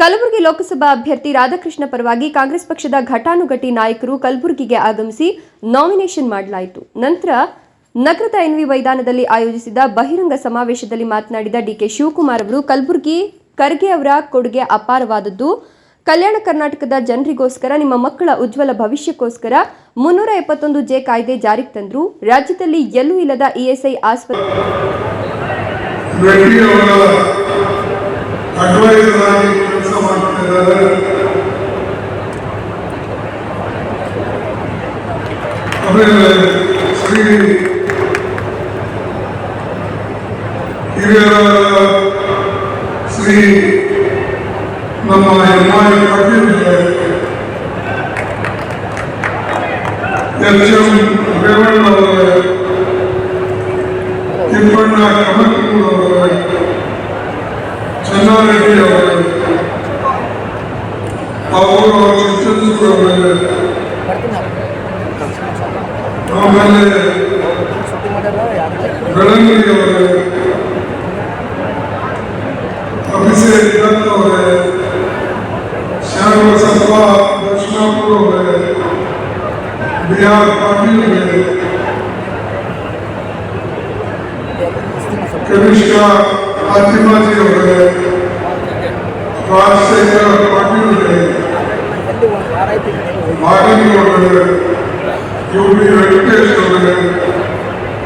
ಕಲಬುರಗಿ ಲೋಕಸಭಾ ಅಭ್ಯರ್ಥಿ ರಾಧಾಕೃಷ್ಣ ಪರವಾಗಿ ಕಾಂಗ್ರೆಸ್ ಪಕ್ಷದ ಘಟಾನುಘಟಿ ನಾಯಕರು ಕಲಬುರಗಿಗೆ ಆಗಮಿಸಿ ನಾಮಿನೇಷನ್ ಮಾಡಲಾಯಿತು. ನಂತರ ನಗರದ ಎನ್ವಿ ಮೈದಾನದಲ್ಲಿ ಆಯೋಜಿಸಿದ ಬಹಿರಂಗ ಸಮಾವೇಶದಲ್ಲಿ ಮಾತನಾಡಿದ ಡಿಕೆ ಶಿವಕುಮಾರ್ ಅವರು, ಕಲಬುರಗಿ ಖರ್ಗೆ ಅವರ ಕೊಡುಗೆ ಅಪಾರವಾದದ್ದು. ಕಲ್ಯಾಣ ಕರ್ನಾಟಕದ ಜನರಿಗೋಸ್ಕರ, ನಿಮ್ಮ ಮಕ್ಕಳ ಉಜ್ವಲ ಭವಿಷ್ಯಕ್ಕೋಸ್ಕರ ಮುನ್ನೂರ ಎಪ್ಪತ್ತೊಂದು ಜೆ ಕಾಯ್ದೆ ಜಾರಿಗೆ ತಂದ್ರು. ರಾಜ್ಯದಲ್ಲಿ ಎಲ್ಲೂ ಇಲ್ಲದ ಇಎಸ್ಐ ಆಸ್ಪತ್ರೆ ಶ್ರೀ ಹಿರಿಯರ ಶ್ರೀ ನಮ್ಮ M I Patil H M Revanna ಅವರ ತಿಮ್ಮಣ್ಣ ಕಮಲಪುರ ಅವರ ಚೆನ್ನಾರೆಡ್ಡಿ ಅವರ ಅವರು ಚಿತ್ರದುರ್ಗ ಆಮೇಲೆ ಬೆಳಂಗಿರಿ ಅವರೇ ಅಭಿಷೇಕ್ ದತ್ ಅವರೇ ಶ್ಯಾಮಬಸಪ್ಪ ದಕ್ಷಿಣಾಪುರ ಅವರೇ ಬಿ ಆರ್ ಪಾಟೀಲ್ ಅವರೇ ಕನಿಷ್ಕ ಫಾತಿಮಾಜಿ ಅವರೇ ರಾಜಶೇಖರ ಪಾಟೀಲ್ ಅವರೇ ಮಾಗನಿ ಅವರೇ ಯು ಬಿ ವೆಂಕಟೇಶ್ ಅವರೇ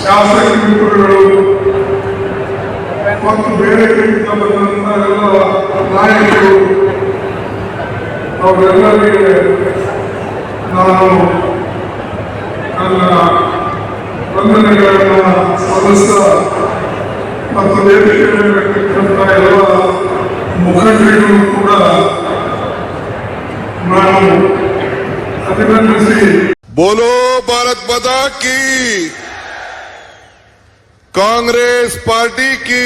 ಶಾಸಕ ಮಿತ್ರಗಳು ಮತ್ತು ಬೇರೆ ಎಲ್ಲ ನಾಯಕರು ಅವರೆಲ್ಲರಿಗೆ ನಾನು ನನ್ನ ವಂದನೆಗಳನ್ನು ಸಲ್ಲಿಸ್ತಾ ಮತ್ತು ವೇದಿಕೆ ಮೇಲೆ ಎಲ್ಲ ಮುಖಂಡರಿಗೂ ಕೂಡ ನಾನು ಅಭಿನಂದಿಸಿ ಬೋಲೋ ಭಾರತ್ ಮಾತಾ ಕಿ कांग्रेस पार्टी की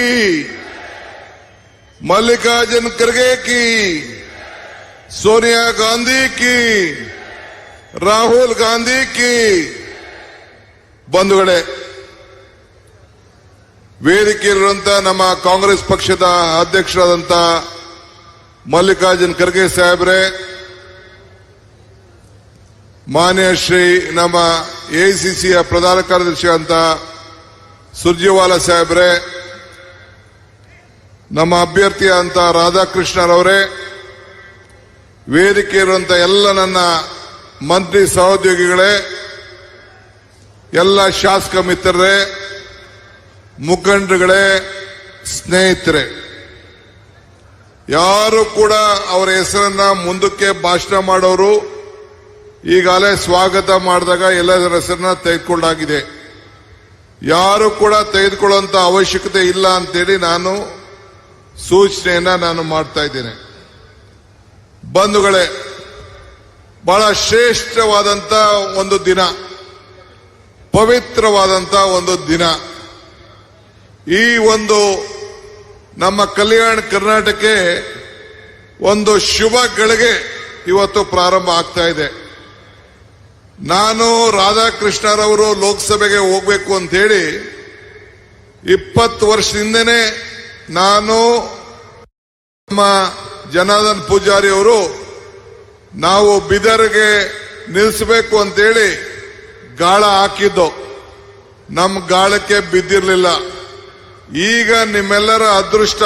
मल्लिकार्जुन खड़गे की सोनिया गांधी की ರಾಹುಲ್ ಗಾಂಧಿ ಕಿ ಬಂಧುಗಳೇ ವೇದಿಕೆಯಲ್ಲಿರುವಂತ ನಮ್ಮ ಕಾಂಗ್ರೆಸ್ ಪಕ್ಷದ ಅಧ್ಯಕ್ಷರಾದಂತ ಮಲ್ಲಿಕಾರ್ಜುನ್ ಖರ್ಗೆ ಸಾಹೇಬ್ರೆ ಮಾನ್ಯ ಶ್ರೀ ನಮ್ಮ ಎಐಸಿಸಿಯ ಪ್ರಧಾನ ಕಾರ್ಯದರ್ಶಿ ಅಂತ ಸುರ್ಜೇವಾಲಾ ಸಾಹೇಬ್ರೆ, ನಮ್ಮ ಅಭ್ಯರ್ಥಿ ಅಂತ ರಾಧಾಕೃಷ್ಣರವರೇ ವೇದಿಕೆ ಇರುವಂತ ಎಲ್ಲ ನನ್ನ ಮಂತ್ರಿ ಸಹೋದ್ಯೋಗಿಗಳೇ, ಎಲ್ಲ ಶಾಸಕ ಮಿತ್ರರೇ, ಮುಖಂಡರುಗಳೇ, ಸ್ನೇಹಿತರೆ, ಯಾರು ಕೂಡ ಅವರ ಹೆಸರನ್ನ ಮುಂದಕ್ಕೆ ಭಾಷಣ ಮಾಡೋರು ಈಗಾಗಲೇ ಸ್ವಾಗತ ಮಾಡಿದಾಗ ಎಲ್ಲದರ ಹೆಸರನ್ನ ತೆಗೆದುಕೊಂಡಾಗಿದೆ. ಯಾರು ಕೂಡ ತೆಗೆದುಕೊಳ್ಳುವಂತ ಅವಶ್ಯಕತೆ ಇಲ್ಲ ಅಂತೇಳಿ ನಾನು ಸೂಚನೆಯನ್ನ ನಾನು ಮಾಡ್ತಾ ಇದ್ದೇನೆ. ಬಂಧುಗಳೇ, ಬಹಳ ಶ್ರೇಷ್ಠವಾದಂತ ಒಂದು ದಿನ, ಪವಿತ್ರವಾದಂತ ಒಂದು ದಿನ. ಈ ಒಂದು ನಮ್ಮ ಕಲ್ಯಾಣ ಕರ್ನಾಟಕಕ್ಕೆ ಒಂದು ಶುಭ ಗಳಿಗೆ ಇವತ್ತು ಪ್ರಾರಂಭ ಆಗ್ತಾ ಇದೆ. ನಾನು ರಾಧಾಕೃಷ್ಣರವರು ಲೋಕಸಭೆಗೆ ಹೋಗ್ಬೇಕು ಅಂತ ಹೇಳಿ ಇಪ್ಪತ್ತು ವರ್ಷದಿಂದನೇ ನಾನು ನಮ್ಮ ಜನಾರ್ದನ್ ಪೂಜಾರಿ ಅವರು ನಾವು ಬಿದರ್ಗೆ ನಿಲ್ಲಿಸಬೇಕು ಅಂತೇಳಿ ಗಾಳ ಹಾಕಿದ್ದು. ನಮ್ಮ ಗಾಳಕ್ಕೆ ಬಿದ್ದಿರಲಿಲ್ಲ. ಈಗ ನಿಮ್ಮೆಲ್ಲರ ಅದೃಷ್ಟ.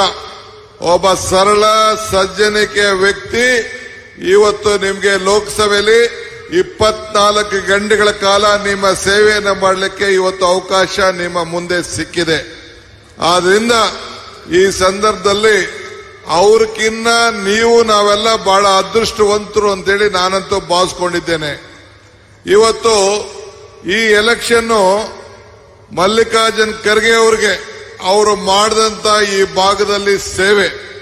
ಒಬ್ಬ ಸರಳ ಸಜ್ಜನಿಕೆಯ ವ್ಯಕ್ತಿ ಇವತ್ತು ನಿಮಗೆ ಲೋಕಸಭೆಯಲ್ಲಿ ಇಪ್ಪತ್ನಾಲ್ಕು ಗಂಟೆಗಳ ಕಾಲ ನಿಮ್ಮ ಸೇವೆಯನ್ನು ಮಾಡಲಿಕ್ಕೆ ಇವತ್ತು ಅವಕಾಶ ನಿಮ್ಮ ಮುಂದೆ ಸಿಕ್ಕಿದೆ. ಆದ್ರಿಂದ ಈ ಸಂದರ್ಭದಲ್ಲಿ ಅವ್ರಕ್ಕಿನ್ನ ನೀವು ನಾವೆಲ್ಲ ಬಹಳ ಅದೃಷ್ಟವಂತರು ಅಂತೇಳಿ ನಾನಂತೂ ಭಾವಿಸ್ಕೊಂಡಿದ್ದೇನೆ. ಇವತ್ತು ಈ ಎಲೆಕ್ಷನ್ನು ಮಲ್ಲಿಕಾರ್ಜುನ್ ಖರ್ಗೆ ಅವರಿಗೆ, ಅವರು ಮಾಡಿದಂತ ಈ ಭಾಗದಲ್ಲಿ ಸೇವೆ.